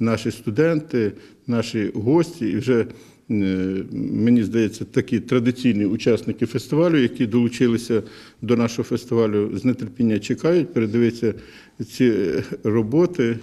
Наші студенти, наші гості, і вже е, мені здається, такі традиційні учасники фестивалю, які долучилися до нашого фестивалю, з нетерпіння чекають, передивитися ці е, роботи.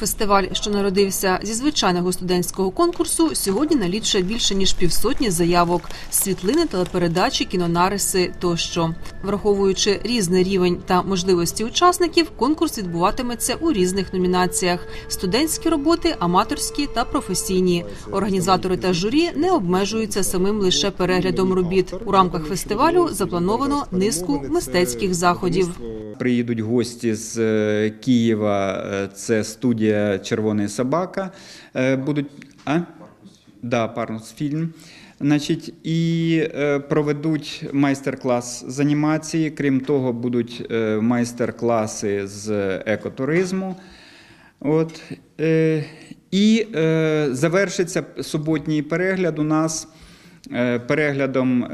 Фестиваль, що народився зі звичайного студентського конкурсу, сьогодні налічує більше ніж півсотні заявок, світлини, телепередачі, кінонариси тощо. Враховуючи різний рівень та можливості учасників, конкурс відбуватиметься у різних номінаціях: студентські роботи, аматорські та професійні. Організатори та журі не обмежуються самим лише переглядом робіт. У рамках фестивалю заплановано низку мистецьких заходів. Приїдуть гості з е, Києва. е, Це студія Червона собака. Е, Будуть а? Да, фільм. Значить, і е, проведуть майстер-клас з анімації. Крім того, будуть е, майстер-класи з екотуризму. От, і завершиться суботній перегляд у нас переглядом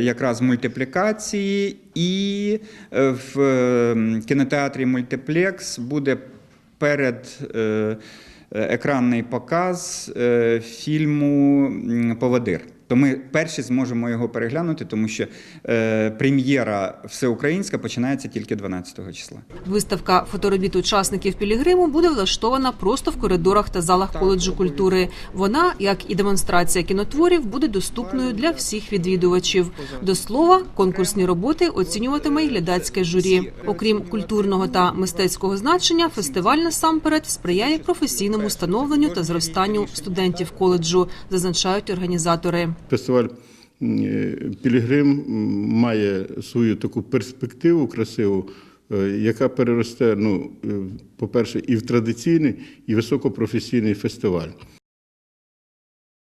якраз мультиплікації, і в кінотеатрі Мультиплекс буде перед. Е, Екранний показ е, фільму Повадир. То ми перші зможемо його переглянути, тому що е, прем'єра всеукраїнська починається тільки 12 числа. Виставка фоторобіт учасників Пілігриму буде влаштована просто в коридорах та залах коледжу культури. Вона, як і демонстрація кінотворів, буде доступною для всіх відвідувачів. До слова, конкурсні роботи оцінюватиме й глядацьке журі. Окрім культурного та мистецького значення, фестиваль насамперед сприяє професійному становленню та зростанню студентів коледжу, зазначають організатори. Фестиваль Пілігрим має свою таку перспективу красиву, е, яка переросте, ну, е, по-перше, і в традиційний, і високопрофесійний фестиваль.